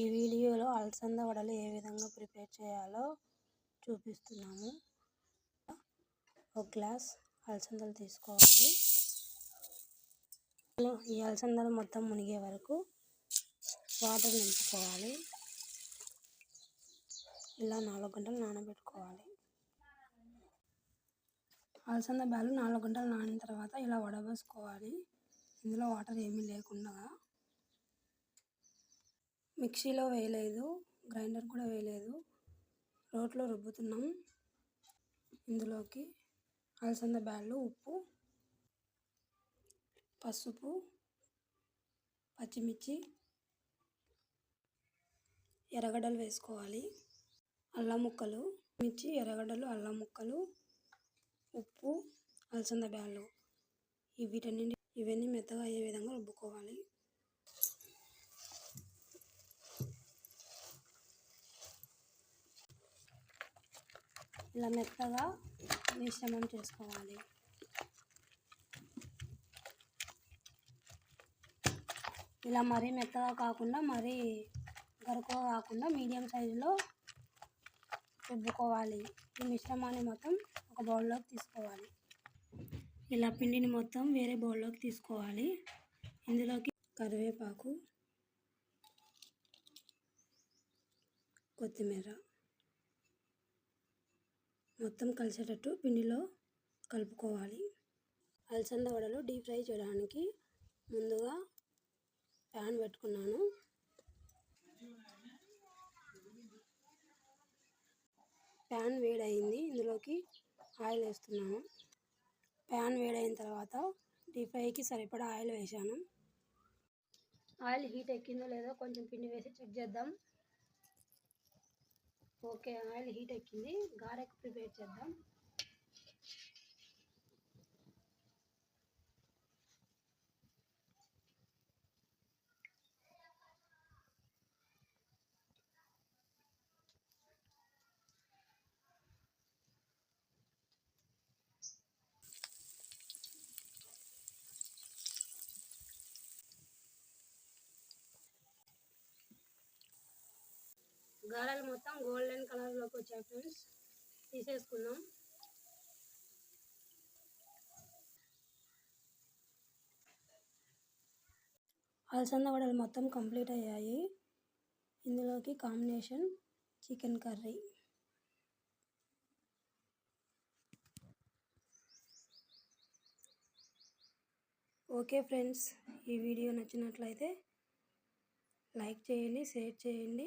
ఈ వీడియోలో అలసంద వడలు ఏ విధంగా ప్రిపేర్ చేయాలో చూపిస్తున్నాము. ఒక గ్లాస్ అలసందలు తీసుకోవాలి. ఈ అలసందలు మొత్తం మునిగే వరకు వాటర్ నింపుకోవాలి. ఇలా నాలుగు గంటలు నానబెట్టుకోవాలి. అలసంద బ్యాలు నాలుగు గంటలు నానిన తర్వాత ఇలా వడబోసుకోవాలి. ఇందులో వాటర్ ఏమీ లేకుండా మిక్సీలో వేయలేదు గ్రైండర్ కూడా వేయలేదు. రోట్లో రుబ్బుతున్నాం ఇందులోకి. అలసంద బ్యాళ్ళు ఉప్పు పసుపు పచ్చిమిర్చి ఎర్రగడ్డలు వేసుకోవాలి. అల్లం ముక్కలు మిర్చి ఎర్రగడ్డలు అల్లం ముక్కలు ఉప్పు అలసంద బ్యాళ్ళు. వీటన్నింటి ఇవన్నీ మెత్తగా అయ్యే విధంగా రుబ్బుకోవాలి. ఇలా మెత్తగా మిశ్రమం చేసుకోవాలి. ఇలా మరీ మెత్తగా కాకుండా మరీ గరుకుగా కాకుండా మీడియం సైజులో రుబ్బుకోవాలి. ఈ మిశ్రమాన్ని మొత్తం ఒక బౌల్లోకి తీసుకోవాలి. ఇలా పిండిని మొత్తం వేరే బౌల్లోకి తీసుకోవాలి. ఇందులోకి కరివేపాకు కొత్తిమీర మొత్తం కలిసేటట్టు పిండిలో కలుపుకోవాలి. అలసంద వడలు డీప్ ఫ్రై చేయడానికి ముందుగా ప్యాన్ పెట్టుకున్నాను. ప్యాన్ వేడయింది. ఇందులోకి ఆయిల్ వేస్తున్నాను. ప్యాన్ వేడైన తర్వాత డీప్ ఫ్రైకి సరిపడా ఆయిల్ వేసాను ఆయిల్ హీట్ ఎక్కిందో లేదో కొంచెం పిండి వేసి చెక్ చేద్దాం. ఓకే ఆయిల్ హీట్ ఎక్కింది గారెకు ప్రిపేర్ చేద్దాం. గారెలు మొత్తం గోల్డెన్ కలర్లోకి వచ్చాయి ఫ్రెండ్స్. తీసేసుకుందాం. అలసంద వడలు మొత్తం కంప్లీట్ అయ్యాయి. ఇందులోకి combination chicken curry. Okay friends ఈ వీడియో నచ్చినట్లయితే లైక్ చేయండి షేర్ చేయండి.